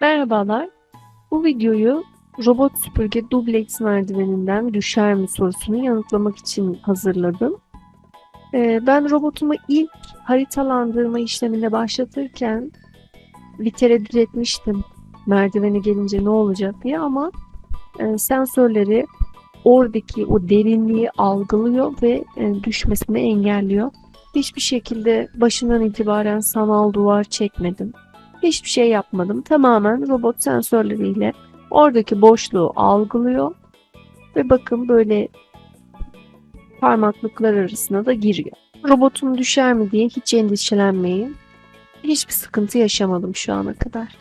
Merhabalar. Bu videoyu robot süpürge dubleks merdiveninden düşer mi sorusunu yanıtlamak için hazırladım. Ee, ben robotumu ilk haritalandırma işlemine başlatırken bir tereddüt etmiştim merdivene gelince ne olacak diye ama e, sensörleri oradaki o derinliği algılıyor ve e, düşmesini engelliyor. Hiçbir şekilde başından itibaren sanal duvar çekmedim. Hiçbir şey yapmadım. Tamamen robot sensörleriyle oradaki boşluğu algılıyor ve bakın böyle parmaklıklar arasına da giriyor. Robotum düşer mi diye hiç endişelenmeyin. Hiçbir sıkıntı yaşamadım şu ana kadar.